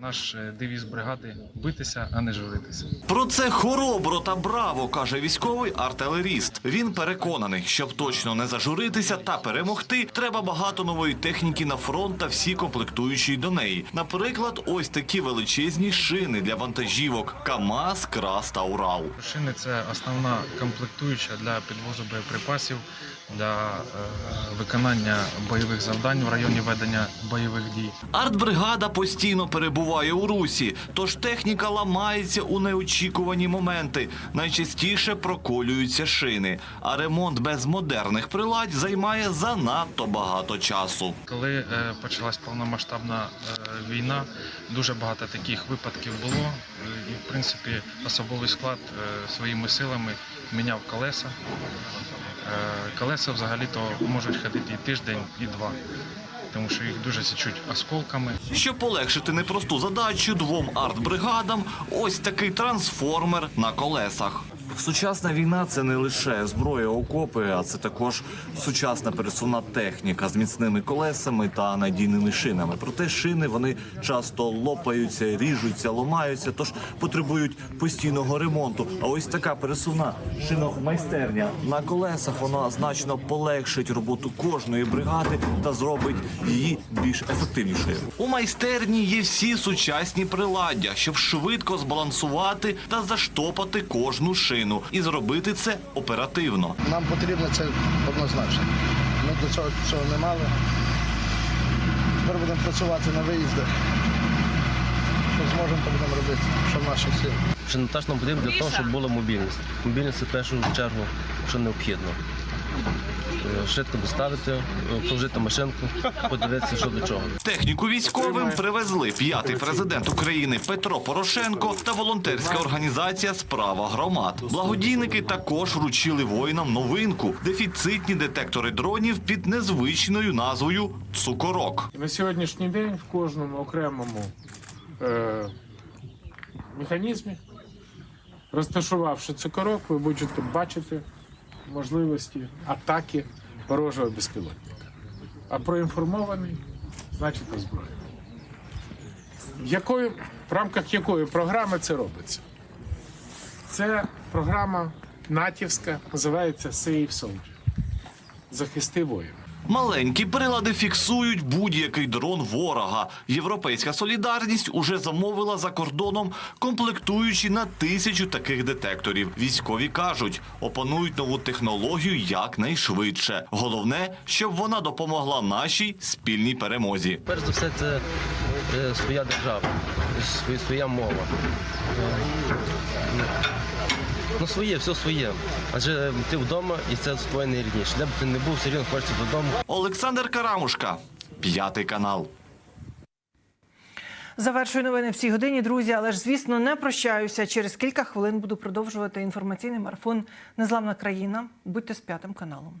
Наш е, девіз бригади битися, а не журитися. Про це хоробро та браво каже військовий артилеріст. Він переконаний, щоб точно не зажуритися та перемогти, треба багато нової техніки на фронт та всі комплектуючі до неї. Наприклад, ось такі величезні шини для вантажівок: КАМАЗ, КРАС та Урал. Шини це основна комплектуюча для підвозу боєприпасів, для е, виконання бойових завдань в районі ведення бойових дій. Артбригада постійно перебуває у русі, тож техніка ламається у неочікувані моменти. Найчастіше проколюються шини, а ремонт без модерних приладь займає занадто багато часу. Коли е, почалась повномасштабна е, війна, дуже багато таких випадків було. І, в принципі, особовий склад своїми силами міняв колеса. Е, колеса взагалі-то можуть ходити і тиждень, і два, тому що їх дуже січуть осколками. Щоб полегшити непросту задачу двом арт-бригадам, ось такий трансформер на колесах. Сучасна війна це не лише зброя окопи, а це також сучасна пересувна техніка з міцними колесами та надійними шинами. Проте шини вони часто лопаються, ріжуться, ломаються, тож потребують постійного ремонту. А ось така пересувна шиномайстерня на колесах вона значно полегшить роботу кожної бригади та зробить її більш ефективнішою. У майстерні є всі сучасні приладдя, щоб швидко збалансувати та заштопати кожну шину і зробити це оперативно. Нам потрібно це однозначно. Ми до цього цього не мали. Тепер будемо працювати на виїздах. Що зможемо, то будемо робити, що в наших силах. Шиномонтаж нам потрібно для того, щоб була мобільність. Мобільність це в першу чергу, що необхідно. Швидко доставити, обслужити машинку, подивитися, що до чого. Техніку військовим привезли п'ятий президент України Петро Порошенко та волонтерська організація Справа громад. Благодійники також вручили воїнам новинку дефіцитні детектори дронів під незвичною назвою Цукорок. На сьогоднішній день в кожному окремому е, механізмі, розташувавши цукорок, ви будете бачити можливості атаки ворожого безпілотника. А проінформований значить озброєний. Якою, в рамках якої програми це робиться? Це програма натівська, називається Save Soldier. Захисти воїна. Маленькі прилади фіксують будь-який дрон ворога. Європейська солідарність уже замовила за кордоном комплектуючі на тисячу таких детекторів. Військові кажуть, опанують нову технологію якнайшвидше. Головне, щоб вона допомогла нашій спільній перемозі. Перш за все, це е, своя держава, своя, своя мова. Ну, своє, все своє. Адже ти вдома і це твоє найрідніше. Де б ти не був, все одно хочеться додому. Олександр Карамушка, п'ятий канал. Завершую новини в цій годині, друзі. Але ж звісно не прощаюся. Через кілька хвилин буду продовжувати інформаційний марафон Незламна країна. Будьте з п'ятим каналом.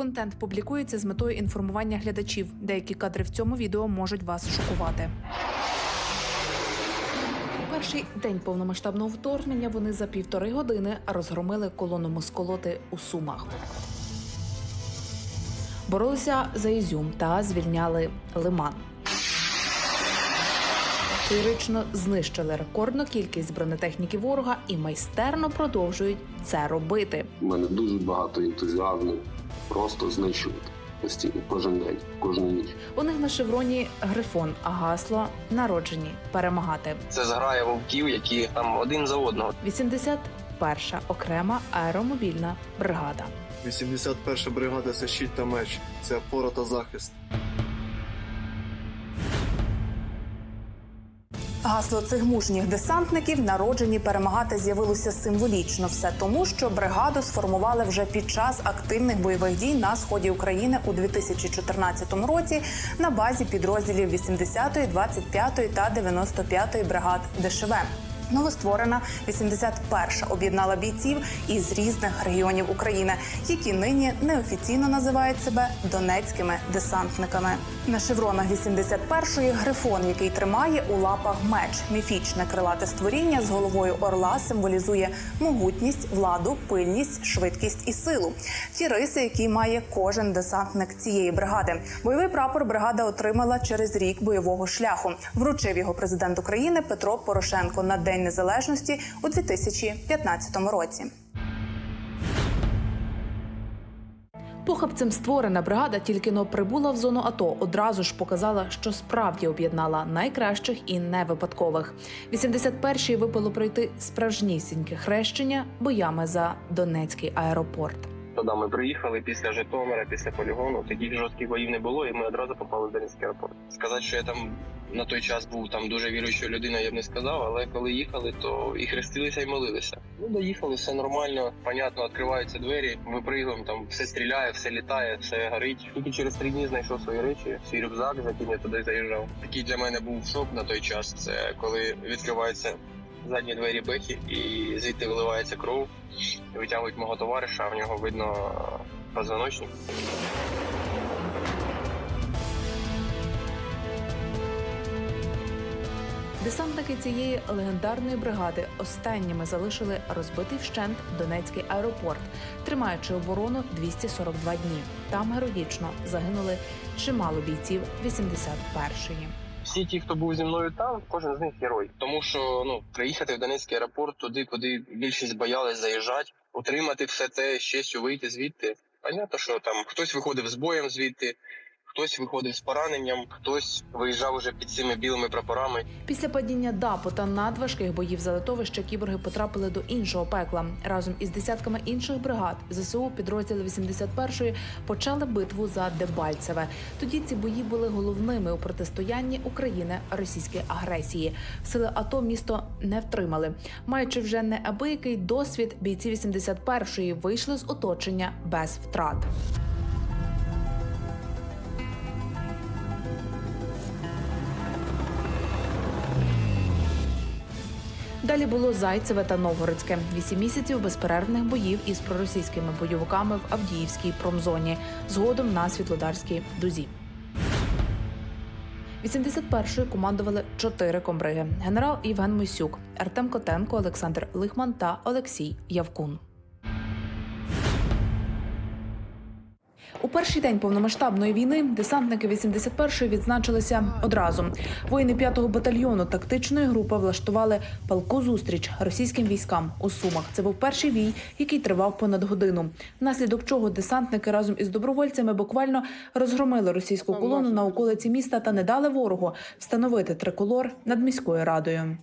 Контент публікується з метою інформування глядачів. Деякі кадри в цьому відео можуть вас шокувати. Перший день повномасштабного вторгнення вони за півтори години розгромили колону москолоти у Сумах. Боролися за Ізюм та звільняли Лиман. Феєрично знищили рекордну кількість бронетехніки ворога і майстерно продовжують це робити. У мене дуже багато ентузіазму. Просто знищувати постійно, кожен день, кожну ніч. У них на шевроні грифон, а гасло народжені перемагати. Це зграя вовків, які там один за одного. 81-ша окрема аеромобільна бригада. 81 бригада це щит та меч, це опора та захист. Гасло цих мужніх десантників народжені перемагати з'явилося символічно. Все тому, що бригаду сформували вже під час активних бойових дій на сході України у 2014 році на базі підрозділів 80-ї, 25-ї та 95-ї бригад ДШВ. Новостворена 81-ша об'єднала бійців із різних регіонів України, які нині неофіційно називають себе донецькими десантниками. На шевронах 81-ї грифон, який тримає у лапах меч, міфічне крилате створіння з головою орла символізує могутність, владу, пильність, швидкість і силу. Ті риси, які має кожен десантник цієї бригади. Бойовий прапор бригада отримала через рік бойового шляху. Вручив його президент України Петро Порошенко на День Незалежності у 2015 році. Похабцем створена бригада тільки но прибула в зону АТО. Одразу ж показала, що справді об'єднала найкращих і невипадкових. 81-й випало пройти справжнісіньке хрещення боями за Донецький аеропорт. Тоді ми приїхали після Житомира, після полігону. Таких жорстких боїв не було, і ми одразу попали в Донецький аеропорт. Сказати, що я там на той час був там дуже віруючою людиною, я б не сказав, але коли їхали, то і хрестилися, і молилися. Ну, доїхали, все нормально, понятно, відкриваються двері. Ми приїхали, там все стріляє, все літає, все горить. Тільки через три дні знайшов свої речі, свій рюкзак, за яким я туди заїжджав. Такий для мене був шок на той час. Це коли відкриваються задні двері бехи, і звідти виливається кров. Витягують мого товариша, в нього видно е, позвоночник. Десантники цієї легендарної бригади останніми залишили розбитий вщент Донецький аеропорт, тримаючи оборону 242 дні. Там героїчно загинули чимало бійців 81-ї. Всі ті, хто був зі мною там, кожен з них герой. Тому що ну приїхати в Донецький аеропорт туди, куди більшість боялись заїжджати, утримати все це з честю вийти звідти. Понятно, що там хтось виходив з боєм звідти, хтось виходив з пораненням, хтось виїжджав уже під цими білими прапорами. Після падіння ДАПу та надважких боїв за литовище кіборги потрапили до іншого пекла. Разом із десятками інших бригад ЗСУ підрозділи 81-ї почали битву за Дебальцеве. Тоді ці бої були головними у протистоянні України російській агресії. Сили АТО місто не втримали. Маючи вже неабиякий досвід, бійці 81-ї вийшли з оточення без втрат. Далі було Зайцеве та Новгородське. Вісім місяців безперервних боїв із проросійськими бойовиками в Авдіївській промзоні, згодом на Світлодарській дузі. 81-ї командували чотири комбриги: генерал Євген Мисюк, Артем Котенко, Олександр Лихман та Олексій Явкун. У перший день повномасштабної війни десантники 81-ї відзначилися одразу. Воїни 5-го батальйону тактичної групи влаштували палку зустріч російським військам у Сумах. Це був перший бій, який тривав понад годину. Внаслідок чого десантники разом із добровольцями буквально розгромили російську колону на околиці міста та не дали ворогу встановити триколор над міською радою.